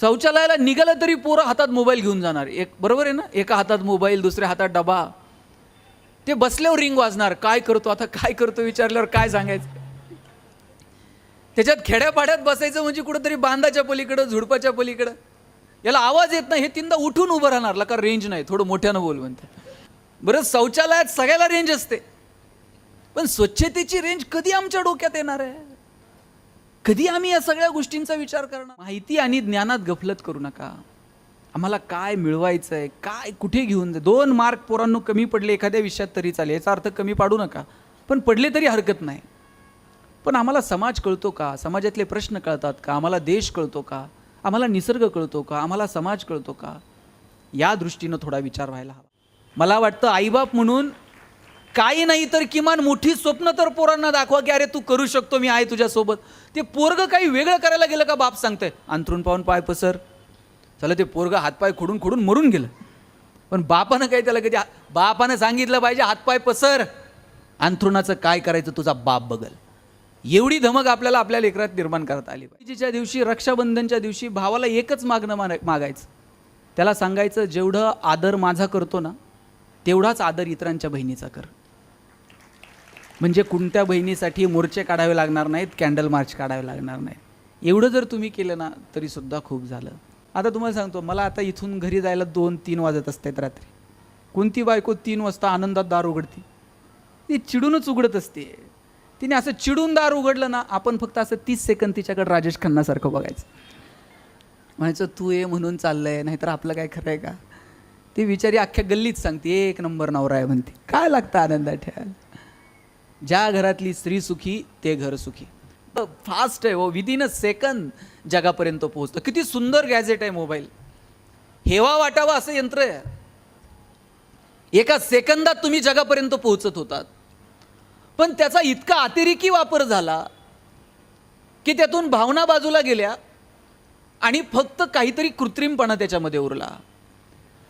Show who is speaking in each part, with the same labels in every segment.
Speaker 1: शौचालयाला निघालं तरी पोरं हातात मोबाईल घेऊन जाणार. एक बरोबर आहे ना? एका हातात मोबाईल दुसऱ्या हातात डबा. ते बसल्यावर रिंग वाजणार. काय करतो? आता काय करतो विचारल्यावर काय सांगायचं? त्याच्यात खेड्यापाड्यात बसायचं म्हणजे कुठंतरी बांधाच्या पलीकडं झुडपाच्या पलीकडं. याला आवाज येत नाही हे तीनदा उठून उभं राहणार. ला का रेंज नाही. थोडं मोठ्यानं बोल म्हणते. बरं शौचालयात सगळ्याला रेंज असते. पण स्वच्छतेची रेंज कधी आमच्या डोक्यात येणार आहे? कधी आम्ही या सगळ्या गोष्टींचा विचार करणार? माहिती आणि ज्ञानात गफलत करू नका. आम्हाला काय मिळवायचं आहे काय कुठे घेऊन जा? दोन मार्क पोरांनो कमी पडले एखाद्या विषयात तरी चालेल. याचा अर्थ कमी पाडू नका. पण पडले तरी हरकत नाही. पण आम्हाला समाज कळतो का? समाजातले प्रश्न कळतात का? आम्हाला देश कळतो का? आम्हाला निसर्ग कळतो का? आम्हाला समाज कळतो का? या दृष्टीनं थोडा विचार व्हायला हवा. मला वाटतं आईबाप म्हणून काही नाही तर किमान मोठी स्वप्न तर पोरांना दाखवा की अरे तू करू शकतो मी आहे तुझ्यासोबत. ते पोरगं काही वेगळं करायला गेलं का बाप सांगतंय? अंथरून पाहून पाय पसर. चला ते पोरग हातपाय खोडून खोडून मरून गेलं. पण बापानं काही त्याला कधी बापानं सांगितलं पाहिजे हातपाय पसर. अंथरुणाचं काय करायचं तुझा बाप बगल एवढी धमक आपल्याला आपल्या लेकरात निर्माण करता आली पाहिजेच्या दिवशी रक्षाबंधनच्या दिवशी भावाला एकच मागणं माना- मागायचं. त्याला सांगायचं जेवढं आदर माझा करतो ना तेवढाच आदर इतरांच्या बहिणीचा कर. म्हणजे कोणत्या बहिणीसाठी मोर्चे काढावे लागणार नाहीत कॅन्डल मार्च काढावे लागणार नाहीत. एवढं जर तुम्ही केलं ना तरी सुद्धा खूप झालं. आता तुम्हाला सांगतो मला आता इथून घरी जायला दोन तीन वाजत असतात रात्री. कोणती बायको तीन वाजता आनंदात दार उघडते? ती चिडूनच उघडत असते. तिने असं चिडून दार उघडलं ना आपण फक्त असं तीस सेकंद तिच्याकडे राजेश खन्नासारखं बघायचं. म्हणायचं तू ये म्हणून चाललंय नाहीतर आपलं काय खरं आहे का? ती विचारी अख्ख्या गल्लीत सांगते एक नंबर नवरा आहे म्हणते. काय लागतं आनंदात ठेवायला ज्या घरातली स्त्री सुखी ते घर सुखी. फास्ट आहे हो. विदिन अ सेकंद जगापर्यंत पोहोचतं. किती सुंदर गॅजेट आहे मोबाईल हेवा वाटावा असं यंत्र आहे. एका सेकंदात तुम्ही जगापर्यंत पोहोचत होतात. पण त्याचा इतका अतिरेकी वापर झाला की त्यातून भावना बाजूला गेल्या आणि फक्त काहीतरी कृत्रिमपणा त्याच्यामध्ये उरला.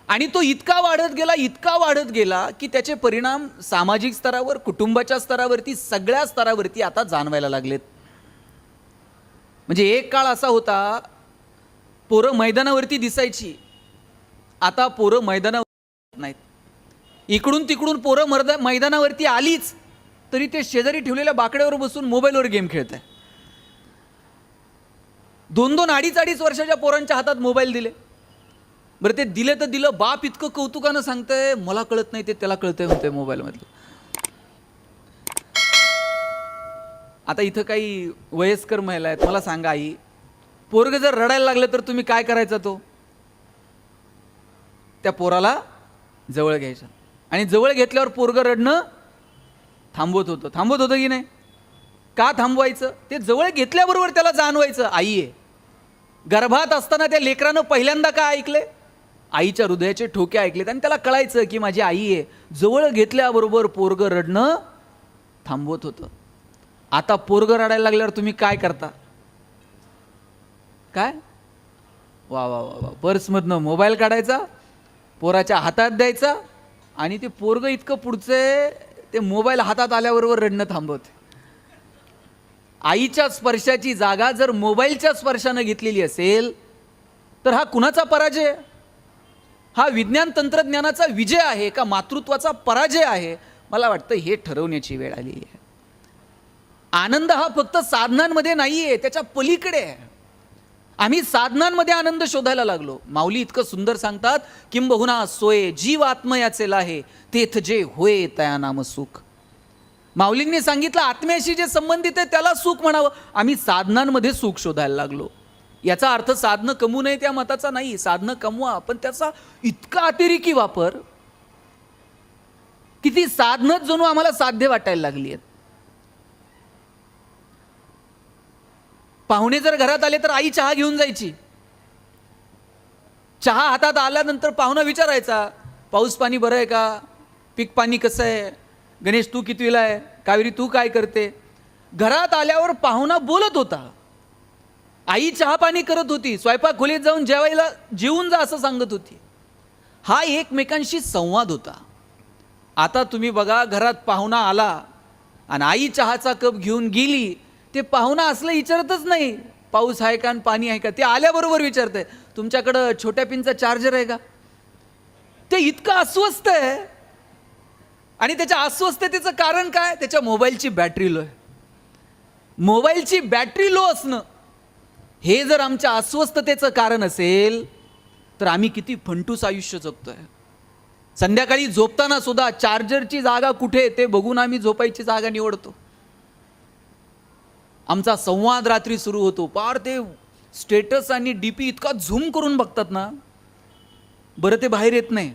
Speaker 1: आणि तो इतका वाढत गेला इतका वाढत गेला की त्याचे परिणाम सामाजिक स्तरावर कुटुंबाच्या स्तरावरती सगळ्या स्तरावरती आता जाणवायला लागलेत. म्हणजे एक काळ असा होता पोरं मैदानावरती दिसायची. आता पोरं मैदानावर नाहीत. इकडून तिकडून पोरं मर्दा मैदानावरती आलीच तरी ते शेजारी ठेवलेल्या बाकड्यावर बसून मोबाईलवर गेम खेळत आहे. दोन दोन अडीच अडीच वर्षाच्या पोरांच्या हातात मोबाईल दिले. बरं ते दिलं तर दिलं बाप इतकं कौतुकानं सांगतंय मला कळत नाही ते त्याला कळतंय म्हणतंय मोबाईलमधलं. आता इथं काही वयस्कर महिला आहेत मला सांगा आई. पोरग जर रडायला लागलं तर तुम्ही काय करायचा तो? त्या पोराला जवळ घ्यायचा. आणि जवळ घेतल्यावर पोरग रडणं थांबवत होतं. थांबवत होतं की नाही? का थांबवायचं? ते जवळ घेतल्याबरोबर त्याला जाणवायचं आई आहे. गर्भात असताना त्या लेकरानं पहिल्यांदा का ऐकलंय? आईच्या हृदयाचे ठोके ऐकलेत आणि त्याला कळायचं की माझी आई आहे. जवळ घेतल्याबरोबर पोरग रडणं थांबवत होतं. आता पोरगं रडायला लागल्यावर तुम्ही काय करता? काय? वा वा वा वा. पर्समधनं मोबाईल काढायचा पोराच्या हातात द्यायचा आणि ते पोरग इतकं पुढचे ते मोबाईल हातात आल्याबरोबर रडणं थांबवते आईच्या स्पर्शाची जागा जर मोबाईलच्या स्पर्शानं घेतलेली असेल तर हा कुणाचा पराजय? आहे? हा विज्ञान तंत्रज्ञानाचा विजय आहे का मातृत्वाचा पराजय आहे? मला वाटतं हे ठरवण्याची वेळ आली आहे. आनंद हा फक्त साधनांमध्ये नाही आहे त्याच्या पलीकडे आहे. आम्ही साधनांमध्ये आनंद शोधायला लागलो. माऊली इतकं सुंदर सांगतात किंबहुना सोये जीव आत्मयाचे लाहे तेथ जे होय तया नाम सुख. माऊलींनी सांगितलं आत्म्याशी जे संबंधित आहे त्याला सुख म्हणावं. आम्ही साधनांमध्ये सुख शोधायला लागलो. याचा अर्थ साधनं कमवू नये त्या मताचा नाही. साधनं कमवा पण त्याचा इतका अतिरेकी वापर. की ती साधनंच जणू आम्हाला साध्य वाटायला लागली आहेत. पाहुणे जर घरात आले तर आई चहा घेऊन जायची. चहा हातात आल्यानंतर पाहुणा विचारायचा पाऊस पाणी बरं आहे का? पीक पाणी कसं आहे? गणेश तू कितवीला आहे? कावेरी तू काय करते? घरात आल्यावर पाहुणा बोलत होता. आई चहा पाणी करत होती स्वयंपाक खोलीत जाऊन जेवायला जेवून जा असं सांगत होती. हा एकमेकांशी संवाद होता. आता तुम्ही बघा घरात पाहुणा आला आणि आई चहाचा कप घेऊन गेली ते पाहुणा असलं विचारतच नाही. पाऊस आहे का आणि पाणी आहे का? ते आल्याबरोबर विचारतंय. तुमच्याकडं छोट्या पिनचा चार्जर आहे का? ते इतकं अस्वस्थ आहे. आणि त्याच्या अस्वस्थतेचं कारण काय? त्याच्या मोबाईलची बॅटरी लो आहे. मोबाईलची बॅटरी लो असणं. हे जर आमच्या अस्वस्थतेचं कारण असेल तर आम्ही किती फंटूस आयुष्य जगतोय. संध्याकाळी झोपताना सुद्धा चार्जरची जागा कुठे आहे ते बघून आम्ही झोपायची जागा निवडतो. आमचा संवाद रात्री सुरू होतो. पार ते स्टेटस आणि डी पी इतका झूम करून बघतात ना. बरं ते बाहेर येत नाही.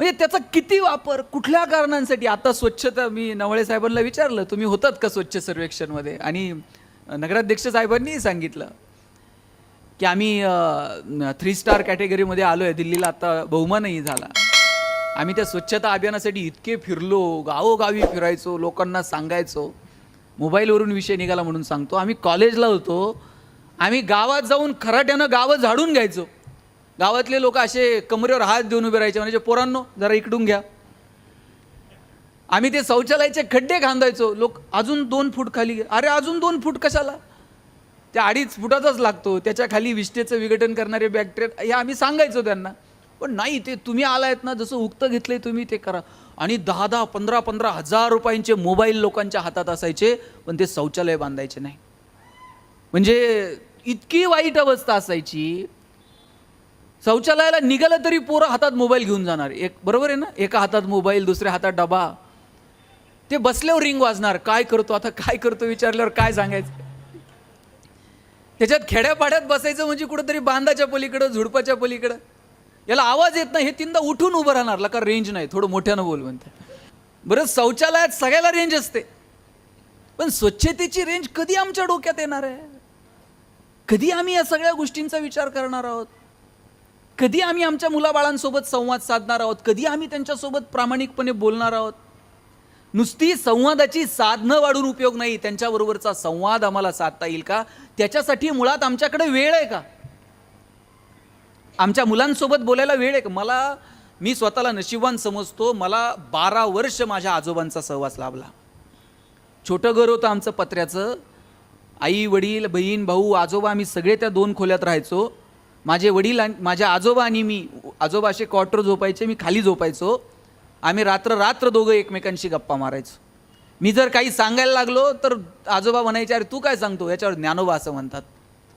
Speaker 1: म्हणजे त्याचा किती वापर कुठल्या कारणांसाठी? आता स्वच्छता मी नवळे साहेबांना विचारलं तुम्ही होतात का स्वच्छ सर्वेक्षणमध्ये? आणि नगराध्यक्ष साहेबांनीही सांगितलं की आम्ही थ्री स्टार कॅटेगरीमध्ये आलो आहे दिल्लीला आता बहुमानही झाला. आम्ही त्या स्वच्छता अभियानासाठी इतके फिरलो गावोगावी फिरायचो लोकांना सांगायचो. मोबाईलवरून विषय निघाला म्हणून सांगतो. आम्ही कॉलेजला होतो. आम्ही गावात जाऊन खराट्यानं गावं झाडून घ्यायचो. गावातले लोक असे कमरेवर हात देऊन उभे राहायचे म्हणजे पोरांनो जरा इकडून घ्या. आम्ही ते शौचालयाचे खड्डे खांदायचो. लोक अजून दोन फूट खाली अरे अजून दोन फूट कशाला? त्या अडीच फुटाचाच लागतो. त्याच्याखाली विष्ठेचं विघटन करणारे बॅक्टेरिया हे आम्ही सांगायचो त्यांना. पण नाही ते तुम्ही आलायत ना जसं उक्त घेतलंय तुम्ही ते करा. आणि दहा दहा पंधरा पंधरा हजार रुपयांचे मोबाईल लोकांच्या हातात असायचे पण ते शौचालय बांधायचे नाही. म्हणजे इतकी वाईट अवस्था असायची शौचालयाला निघालं तरी पोरं हातात मोबाईल घेऊन जाणार. एक बरोबर आहे ना? एका हातात मोबाईल दुसऱ्या हातात डबा. ते बसल्यावर रिंग वाजणार. काय करतो आता? काय करतो विचारल्यावर काय सांगायचं? त्याच्यात खेड्यापाड्यात बसायचं म्हणजे कुठंतरी बांधाच्या पलीकडं झुडपाच्या पलीकडं. याला आवाज येत नाही. हे तीनदा उठून उभं राहणार. का रेंज नाही. थोडं मोठ्यानं बोल म्हणते. बरं शौचालयात सगळ्याला रेंज असते. पण स्वच्छतेची रेंज कधी आमच्या डोक्यात येणार आहे? कधी आम्ही या सगळ्या गोष्टींचा विचार करणार आहोत? कधी आम्ही आमच्या मुलाबाळांसोबत संवाद साधणार आहोत? कधी आम्ही त्यांच्यासोबत प्रामाणिकपणे बोलणार आहोत? नुसती संवादाची साधनं वाढून उपयोग नाही. त्यांच्याबरोबरचा संवाद आम्हाला साधता येईल का? त्याच्यासाठी मुळात आमच्याकडे वेळ आहे का? आमच्या मुलांसोबत बोलायला वेळ आहे का? मला मी स्वतःला नशिबवान समजतो. मला बारा वर्ष माझ्या आजोबांचा सहवास लाभला. छोटं घर होतं आमचं पत्र्याचं. आई वडील बहीण भाऊ आजोबा आम्ही सगळे त्या दोन खोल्यात राहायचो. माझे वडील आणि माझ्या आजोबा आणि मी आजोबा असे क्वार्टर झोपायचे मी खाली झोपायचो. आम्ही रात्र रात्र दोघं एकमेकांशी गप्पा मारायचो. मी जर काही सांगायला लागलो तर आजोबा म्हणायचे अरे तू काय सांगतो? याच्यावर ज्ञानोबा असं म्हणतात.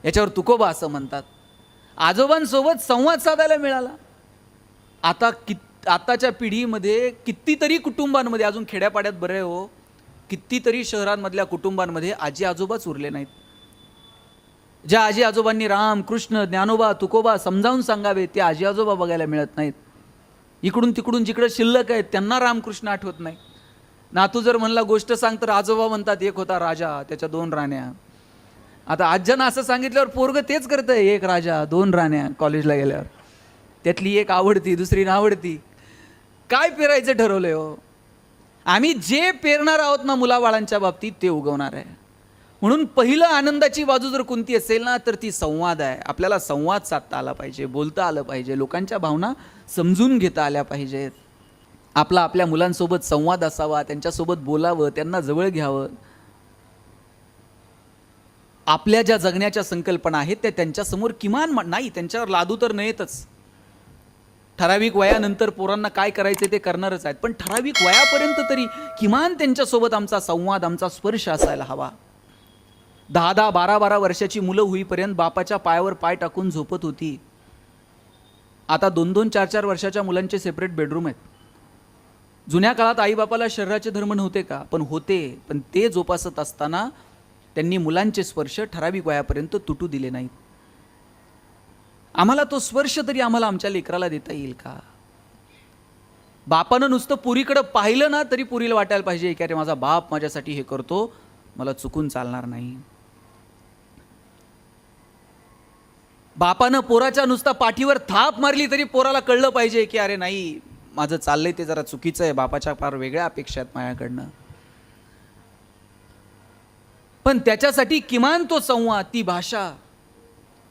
Speaker 1: याच्यावर तुकोबा असं म्हणतात. आजोबांसोबत संवाद साधायला मिळाला. आता कित आताच्या पिढीमध्ये कितीतरी कुटुंबांमध्ये अजून खेड्यापाड्यात बरं आहे हो कितीतरी शहरांमधल्या कुटुंबांमध्ये आजी आजोबाच उरले नाहीत. ज्या आजी आजोबांनी राम कृष्ण ज्ञानोबा तुकोबा समजावून सांगावे ते आजी आजोबा बघायला मिळत नाहीत. इकडून तिकडून जिकडे शिल्लक आहेत त्यांना रामकृष्ण आठवत नाही. नातू जर म्हणला गोष्ट सांग तर आजोबा म्हणतात एक होता राजा त्याच्या दोन राण्या. आता आज्यानं असं सांगितल्यावर पोरग तेच करतं एक राजा दोन राण्या कॉलेजला गेल्यावर. त्यातली एक आवडती दुसरी आवडती काय पेरायचं ठरवलंय हो? आम्ही जे पेरणार आहोत ना मुलाबाळांच्या बाबतीत ते उगवणार आहे. म्हणून पहिलं आनंदाची बाजू जर कोणती असेल ना तर ती संवाद आहे. आपल्याला संवाद साधता आला पाहिजे बोलता आलं पाहिजे लोकांच्या भावना समजून घेता आल्या पाहिजेत. आपला आपल्या मुलांसोबत संवाद असावा त्यांच्यासोबत बोलावं त्यांना जवळ घ्यावं. आपल्या ज्या जगण्याच्या संकल्पना आहेत त्या त्यांच्यासमोर किमान नाही त्यांच्यावर लादू तर नयेतच. ठराविक वयानंतर पोरांना काय करायचे ते करणारच आहेत. पण ठराविक वयापर्यंत तरी किमान त्यांच्यासोबत आमचा संवाद आमचा स्पर्श असायला हवा. दहा दहा बारा बारा वर्षाची मुलं होईपर्यंत बापाच्या पायावर पाय टाकून झोपत होती. आता दोन दोन चार चार वर्षाच्या मुलांचे सेपरेट बेडरूम आहेत. जुन्या काळात आईबापाला शरीराचे धर्म नव्हते का? पण होते. पण ते जोपासत असताना त्यांनी मुलांचे स्पर्श ठराविक वयापर्यंत तुटू दिले नाहीत. आम्हाला तो स्पर्श तरी आम्हाला आमच्या लेकराला देता येईल का? बापानं नुसतं पुरीकडं पाहिलं ना तरी पुरीला वाटायला पाहिजे की अरे माझा बाप माझ्यासाठी हे करतो. मला चुकून चालणार नाही. बापानं पोराच्या नुसता पाठीवर थाप मारली तरी पोराला कळलं पाहिजे की अरे नाही माझं चाललंय ते जरा चुकीचं आहे. बापाच्या फार वेगळ्या अपेक्षा आहेत माझ्याकडनं. पण त्याच्यासाठी किमान तो संवाद ती भाषा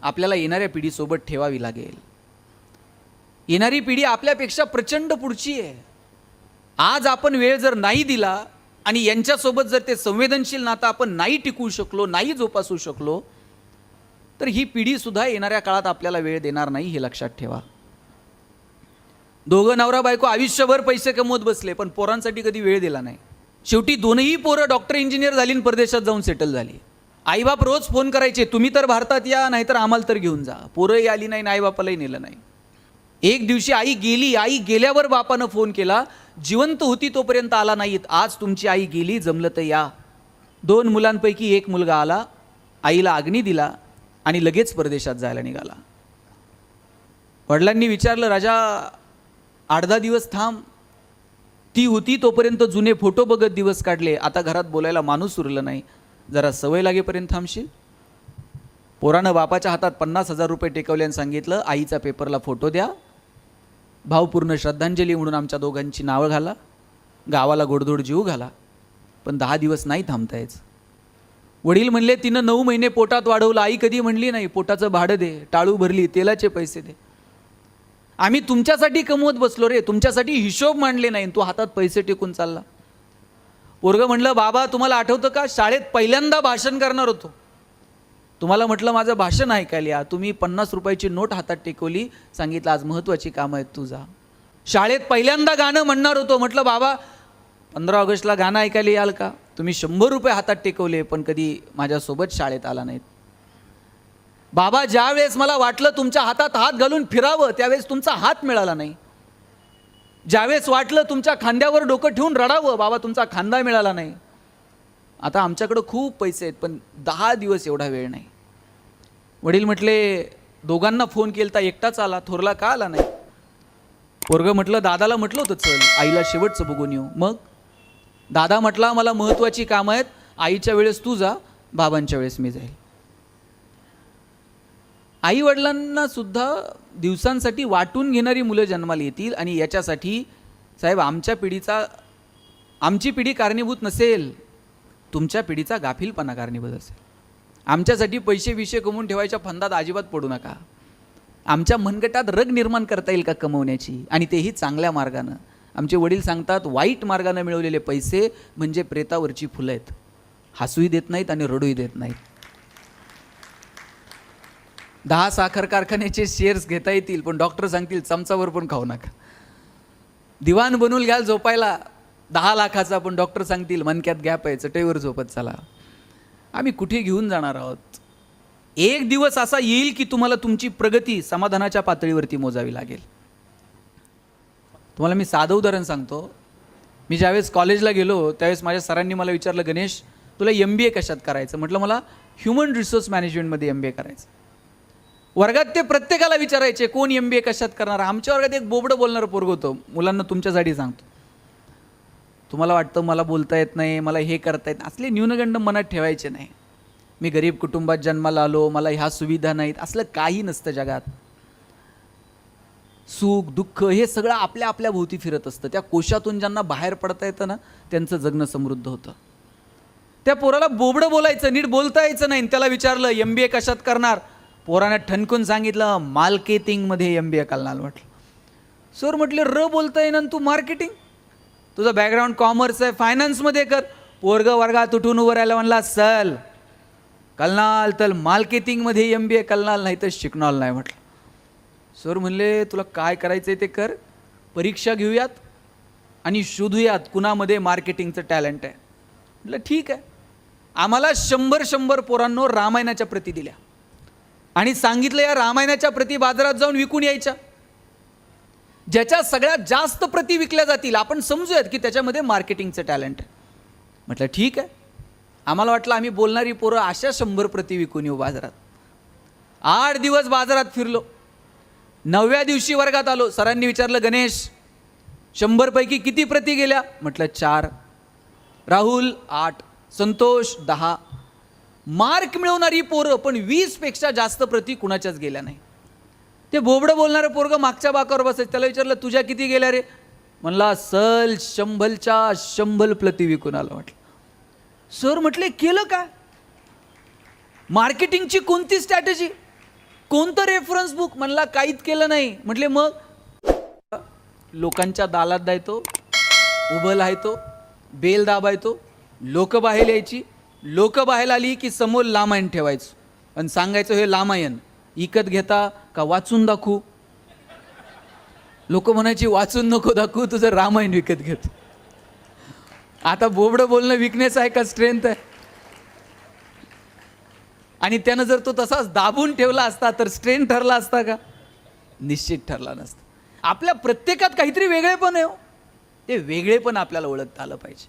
Speaker 1: आपल्याला येणाऱ्या पिढीसोबत ठेवावी लागेल. येणारी पिढी आपल्यापेक्षा प्रचंड पुढची आहे. आज आपण वेळ जर नाही दिला आणि यांच्यासोबत जर ते संवेदनशील नातं आपण नाही टिकवू शकलो नाही जोपासू शकलो तर ही पिढीसुद्धा येणाऱ्या काळात आपल्याला वेळ देणार नाही हे लक्षात ठेवा. दोघं नवरा बायको आयुष्यभर पैसे कमवत बसले पण पोरांसाठी कधी वेळ दिला नाही. शेवटी दोनही पोरं डॉक्टर इंजिनियर झाली आणि परदेशात जाऊन सेटल झाली. आईबाप रोज फोन करायचे तुम्ही तर भारतात या नाहीतर आम्हाला तर घेऊन जा. पोरंही आली नाही आणि आईबापालाही नेलं नाही. एक दिवशी आई गेली आई गेल्यावर बापानं फोन केला जिवंत होती तोपर्यंत आला नाहीत आज तुमची आई गेली जमलं तर या. दोन मुलांपैकी एक मुलगा आला आईला अग्नी दिला आणि लगेच परदेशात जायला निघाला. वडिलांनी विचारलं राजा आठ दहा दिवस थांब. ती होती तोपर्यंत जुने फोटो बघत दिवस काढले. आता घरात बोलायला माणूस उरलं नाही. जरा सवय लागेपर्यंत थांबशील. पोरानं बापाच्या हातात पन्नास हजार रुपये टेकवले आणि सांगितलं आईचा पेपरला फोटो द्या. भावपूर्ण श्रद्धांजली म्हणून आमच्या दोघांची नावं घाला. गावाला गोडधोड जीव घाला. पण दहा दिवस नाही थांबतायचं वडील म्हणले तिनं नऊ महिने पोटात वाढवलं. आई कधी म्हणली नाही पोटाचं भाडं दे टाळू भरली तेलाचे पैसे दे. आम्ही तुमच्यासाठी कमवत बसलो रे. तुमच्यासाठी हिशोब मांडले नाही. तू हातात पैसे टेकून चालला. पोरगं म्हणलं बाबा तुम्हाला आठवतं का? शाळेत पहिल्यांदा भाषण करणार होतो. तुम्हाला म्हटलं माझं भाषण ऐकायला या. तुम्ही पन्नास रुपयाची नोट हातात टेकवली. सांगितलं आज महत्त्वाची कामं आहेत तुझा. शाळेत पहिल्यांदा गाणं म्हणणार होतो. म्हटलं बाबा पंधरा ऑगस्टला गाणं ऐकायला याल का? तुम्ही शंभर रुपये हातात टेकवले पण कधी माझ्यासोबत शाळेत आला नाहीत. बाबा ज्या वेळेस मला वाटलं तुमच्या हातात हात घालून फिरावं त्यावेळेस तुमचा हात मिळाला नाही. ज्यावेळेस वाटलं तुमच्या खांद्यावर डोकं ठेवून रडावं बाबा तुमचा खांदा मिळाला नाही. आता आमच्याकडं खूप पैसे आहेत पण दहा दिवस एवढा वेळ नाही. वडील म्हटले दोघांना फोन केला तर एकटाच आला थोरला का आला नाही? पोरगं म्हटलं दादाला म्हटलं होतं चल आईला शेवटचं बघून येऊ. मग दादा म्हटला मला महत्त्वाची कामं आहेत. आईच्या वेळेस तू जा बाबांच्या वेळेस मी जाईल. आई वडिलांना सुद्धा दिवसांसाठी वाटून घेणारी मुलं जन्माला येतील आणि याच्यासाठी साहेब आमच्या पिढीचा आमची पिढी कारणीभूत नसेल. तुमच्या पिढीचा गाफीलपणा कारणीभूत असेल. आमच्यासाठी पैसे विषय कमवून ठेवायच्या फंदात अजिबात पडू नका. आमच्या मनगटात रग निर्माण करता येईल का कमवण्याची आणि तेही चांगल्या मार्गानं. आमचे वडील सांगतात वाईट मार्गाने मिळवलेले पैसे म्हणजे प्रेतावरची फुलं आहेत. हसूही देत नाहीत आणि रडूही देत नाहीत. दहा साखर कारखान्याचे शेअर्स घेता येतील पण डॉक्टर सांगतील चमचावर पण खाऊ नका. दिवाण बनवून घ्याल झोपायला दहा लाखाचा पण डॉक्टर सांगतील मनक्यात गॅप आहे चटईवर झोपत चला. आम्ही कुठे घेऊन जाणार आहोत? एक दिवस असा येईल की तुम्हाला तुमची प्रगती समाधानाच्या पातळीवरती मोजावी लागेल. तुम्हाला मी साधं उदाहरण सांगतो. मी ज्यावेळेस कॉलेजला गेलो त्यावेळेस माझ्या सरांनी मला विचारलं गणेश तुला एम बी ए कशात करायचं? म्हटलं मला ह्युमन रिसोर्स मॅनेजमेंटमध्ये एम बी ए करायचं. वर्गात ते प्रत्येकाला विचारायचे कोण एम बी ए कशात करणार? आमच्या वर्गात एक बोबडं बोलणारं पोरग होतं. मुलांना तुमच्यासाठी सांगतो. तुम्हाला वाटतं मला बोलता येत नाही मला हे करता येत असले न्यूनगंड मनात ठेवायचे नाही. मी गरीब कुटुंबात जन्माला आलो मला ह्या सुविधा नाहीत. असलं काही नसतं जगात. सुख दुःख हे सगळं आपल्या आपल्या भोवती फिरत असतं. त्या कोशातून ज्यांना बाहेर पडता येतं ना त्यांचं जगणं समृद्ध होतं. त्या पोराला बोबडं बोलायचं नीट बोलता यायचं नाही. त्याला विचारलं एम बी ए कशात करणार? पोराने ठणकून सांगितलं मार्केटिंगमध्ये एम बी ए करणार म्हटलं. सर म्हटले र बोलता येईन तू मार्केटिंग? तुझं बॅकग्राऊंड कॉमर्स आहे फायनान्समध्ये कर. पोरग वर्गात उठून उभं राहिलं म्हणला सल कलनाल तर मार्केटिंगमध्ये एम बी ए कलनाल नाही तर शिकणार नाही म्हटलं. सर म्हणले तुला काय करायचं आहे ते कर. परीक्षा घेऊयात आणि शोधूयात कुणामध्ये मार्केटिंगचं टॅलेंट आहे. म्हटलं ठीक आहे. आम्हाला शंभर शंभर पोरांनो रामायणाच्या प्रती दिल्या. आणि सांगितलं या रामायणाच्या प्रती बाजारात जाऊन विकून यायच्या. ज्याच्या सगळ्यात जास्त प्रती विकल्या जातील आपण समजूयात की त्याच्यामध्ये मार्केटिंगचं टॅलेंट आहे. म्हटलं ठीक आहे. आम्हाला वाटलं आम्ही बोलणारी पोरं अशा शंभर प्रती विकून येऊ बाजारात. आठ दिवस बाजारात फिरलो. नवव्या दिवशी वर्गात आलो. सरांनी विचारलं गणेश शंभरपैकी किती प्रती गेल्या? म्हटलं चार. राहुल आठ. संतोष दहा. मार्क मिळवणारी पोरं पण वीसपेक्षा जास्त प्रती कुणाच्याच गेल्या नाही. ते बोबडं बोलणारं पोरगं मागच्या बाकावर बसायचं. त्याला विचारलं तुझ्या किती गेल्या रे? म्हणला सल शंभलच्या शंभल प्रती विकून आलं. म्हटलं. सर म्हटले केलं काय? मार्केटिंगची कोणती स्ट्रॅटेजी? कोणतं रेफरन्स बुक म्हणला काहीच केलं नाही. म्हटले मग? लोकांच्या दालात जायतो उभं राहायतो बेल दाबायचो लोक बाहेर यायची. लोक बाहेर आली की समोर लामायण ठेवायचो. आणि सांगायचं हे लामायण इकत घेता का वाचून दाखवू? लोक म्हणायची वाचून नको दाखवू तुझं रामायण विकत घेत. आता बोबडं बोलणं विकनेस आहे का स्ट्रेंथ आहे? आणि त्यानं जर तो तसाच दाबून ठेवला असता तर स्ट्रेन ठरला असता का? निश्चित ठरला नसता. आपल्या प्रत्येकात काहीतरी वेगळेपण आहे हो. ते वेगळेपण आपल्याला ओळखता आलं पाहिजे.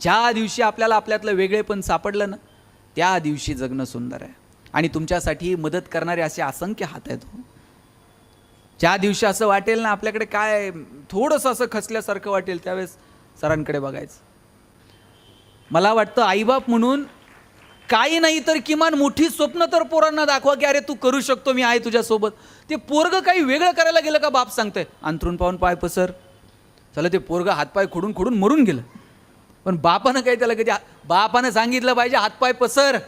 Speaker 1: ज्या दिवशी आपल्याला आपल्यातलं वेगळेपण सापडलं ना त्या दिवशी जगणं सुंदर आहे. आणि तुमच्यासाठी मदत करणारे असे असंख्य हात आहेत हो. ज्या दिवशी असं वाटेल ना आपल्याकडे काय थोडंसं असं खचल्यासारखं वाटेल त्यावेळेस सरांकडे बघायचं. मला वाटतं आईबाप म्हणून काही नाही तर किमान मोठी स्वप्न तर पोरांना दाखवा की अरे तू करू शकतो मी आहे तुझ्यासोबत. ते पोरग काही वेगळं करायला गेलं का बाप सांगतंय? अंथरून पाहून पाय पसर. चला ते पोरग हातपाय खोडून खोडून मरून गेलं. पण बापानं काय त्याला कधी बापानं सांगितलं पाहिजे हातपाय पसर.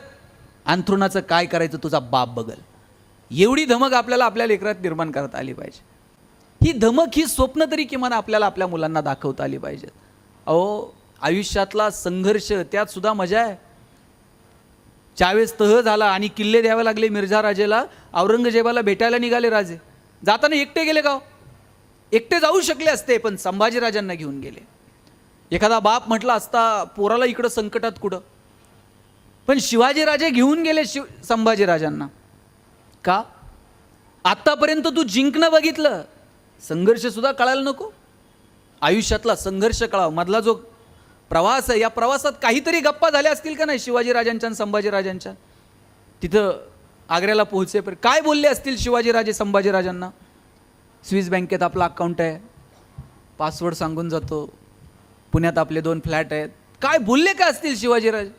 Speaker 1: अंथरुणाचं काय करायचं तुझा बाप बघल. एवढी धमक आपल्याला आपल्या लेकरात निर्माण करता आली पाहिजे. ही धमक ही स्वप्न तरी किमान आपल्याला आपल्या मुलांना दाखवता आली पाहिजेत. अहो आयुष्यातला संघर्ष त्यात सुद्धा मजा आहे. ज्यावेळेस तह झाला आणि किल्ले द्यावे लागले मिर्झा राजेला औरंगजेबाला भेटायला निघाले राजे. जाताना एकटे गेले का हो? एकटे जाऊ शकले असते पण संभाजीराजांना घेऊन गेले. एखादा बाप म्हटला असता पोराला इकडं संकटात कुठं? पण शिवाजीराजे घेऊन गेले शिव संभाजीराजांना का? आत्तापर्यंत तू जिंकणं बघितलं. संघर्षसुद्धा कळायला नको. आयुष्यातला संघर्ष कळावा. मधला जो प्रवास आहे. या प्रवासात काहीतरी गप्पा झाल्या असतील का नाही शिवाजीराजांच्या आणि संभाजीराजांच्या? तिथं आग्र्याला पोहोचेपर्यंत काय बोलले असतील शिवाजीराजे संभाजीराजांना? स्विस बँकेत आपला अकाउंट आहे. पासवर्ड सांगून जातो. पुण्यात आपले दोन फ्लॅट आहेत. काय बोलले का असतील शिवाजीराजे?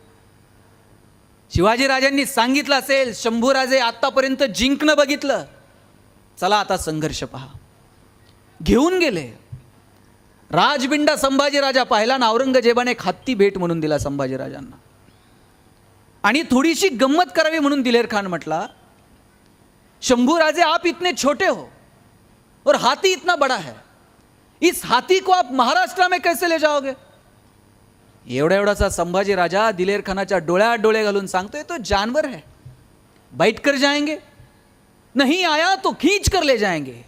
Speaker 1: शिवाजीराजांनी सांगितलं असेल शंभूराजे आत्तापर्यंत जिंकणं बघितलं. चला आता संघर्ष पहा. घेऊन गेले. राजबिंडा संभाजीराजा पाहिला ना औरंगजेबाने एक हत्ती भेट म्हणून दिला संभाजीराजांना. आणि थोडीशी गंमत करावी म्हणून दिलेर खान म्हटला शंभूराजे आप इतने छोटे हो और हाथी इतना बड़ा है. इस हाथी को आप महाराष्ट्र में कैसे ले जाओगे? एवढा एवढासा संभाजी राजा दिलेर खानाच्या डोळ्यात डोळे घालून सांगतोय तो जानवर है. बैठ कर जाएंगे. नहीं आया तो खींच कर ले जाएंगे.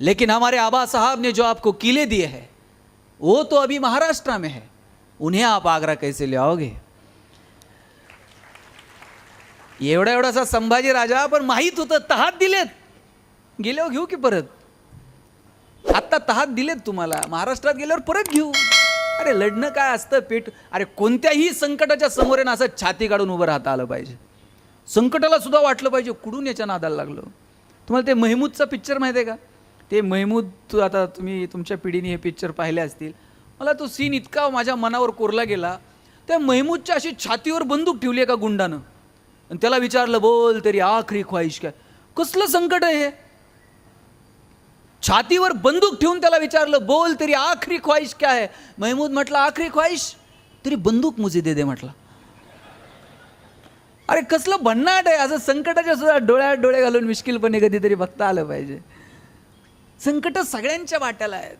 Speaker 1: लेकिन हमारे आबा साहब ने जो आपको किले दिए हैं वो तो अभी महाराष्ट्र में है। उन्हें आप आगरा कैसे ले आओगे? एवढा एवढासा संभाजी राजा पण माहीत होतं तहात दिलेत. गेल्यावर हो घेऊ की परत? आत्ता तहात दिलेत तुम्हाला. महाराष्ट्रात गेल्यावर परत घेऊ. अरे लढणं काय असतं? पेट अरे कोणत्याही संकटाच्या समोर आहे ना असं छाती काढून उभं राहता आलं पाहिजे. संकटाला सुद्धा वाटलं पाहिजे. कुठून याच्या नादाला लागलं? तुम्हाला ते महमूदचा पिक्चर माहिती आहे का? ते महमूद आता तुम्ही तुमच्या पिढीने हे पिक्चर पाहिले असतील. मला तो सीन इतका माझ्या मनावर कोरला गेला. त्या महमूदच्या अशी छातीवर बंदूक ठेवली आहे का गुंडानं. आणि त्याला विचारलं बोल तरी आखरी ख्वाहिश काय? कसलं संकट आहे हे? छातीवर बंदूक ठेवून त्याला विचारलं बोल तरी आखरी ख्वाहिश काय आहे? महमूद म्हटलं आखरी ख्वाहिश? तरी बंदूक मुझे दे दे म्हटलं. अरे कसलं भन्नाट आहे असं संकटाच्या सुद्धा डोळ्यात डोळे घालून मिश्किलपणे कधीतरी बघता आलं पाहिजे. संकट सगळ्यांच्या वाट्याला आहेत.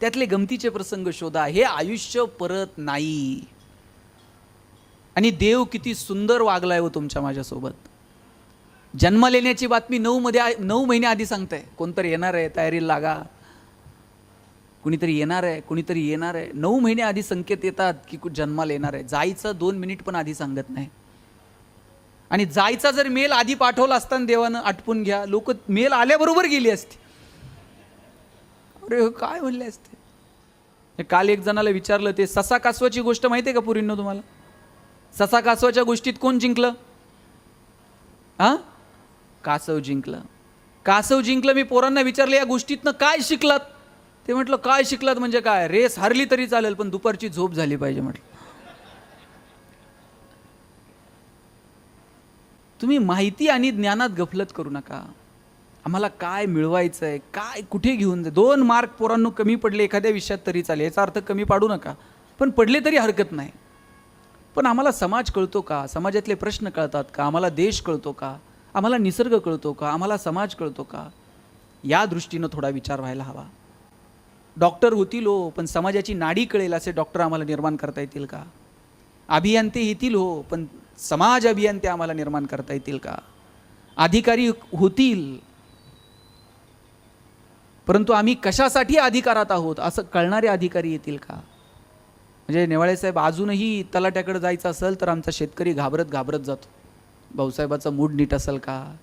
Speaker 1: त्यातले गमतीचे प्रसंग शोधा. हे आयुष्य परत नाही. आणि देव किती सुंदर वागलाय हो तुमच्या माझ्यासोबत. जन्म लेण्याची बातमी नऊ मध्ये नऊ महिने आधी सांगताय. कोणतरी येणार आहे तयारीला लागा. कुणीतरी येणार आहे कुणीतरी येणार आहे. नऊ महिने आधी संकेत येतात की जन्माला येणार आहे. जायचं दोन मिनिट पण आधी सांगत नाही. आणि जायचा जर मेल आधी पाठवला असताना देवानं आटपून घ्या लोक मेल आल्याबरोबर गेली असती. अरे काय म्हणले असते? काल एक जणाला विचारलं ते ससा कासवाची गोष्ट माहिती आहे का पुरींनो तुम्हाला? ससा कासवाच्या गोष्टीत कोण जिंकलं? हां कासव जिंकलं. कासव जिंकलं मी पोरांना विचारलं या गोष्टीतनं काय शिकलात? ते म्हटलं काय शिकलात म्हणजे काय? रेस हरली तरी चालेल पण दुपारची झोप झाली पाहिजे म्हटलं. तुम्ही माहिती आणि ज्ञानात गफलत करू नका. आम्हाला काय मिळवायचं आहे काय कुठे घेऊन जा दोन मार्क पोरांनो कमी पडले एखाद्या विषयात तरी चालेल याचा अर्थ कमी पाडू नका. पण पडले तरी हरकत नाही. पण आम्हाला समाज कळतो का? समाजातले प्रश्न कळतात का? आम्हाला देश कळतो का? आम्हाला निसर्ग कळतो का? आम्हाला समाज कळतो का? या दृष्टीनं थोडा विचार व्हायला हवा. डॉक्टर होतील हो पण समाजाची नाडी कळेल असे डॉक्टर आम्हाला निर्माण करता येतील का? अभियंते येतील हो पण समाज अभियंते आम्हाला निर्माण करता येतील का? अधिकारी होतील. परंतु आम्ही कशासाठी अधिकारात आहोत? असं कळणारे अधिकारी येतील का? म्हणजे नेवाळे साहेब अजूनही तलाट्याकडे जायचं असेल तर आमचा शेतकरी घाबरत घाबरत जातो. भाऊसाहेबाचा मूड नीट असेल का?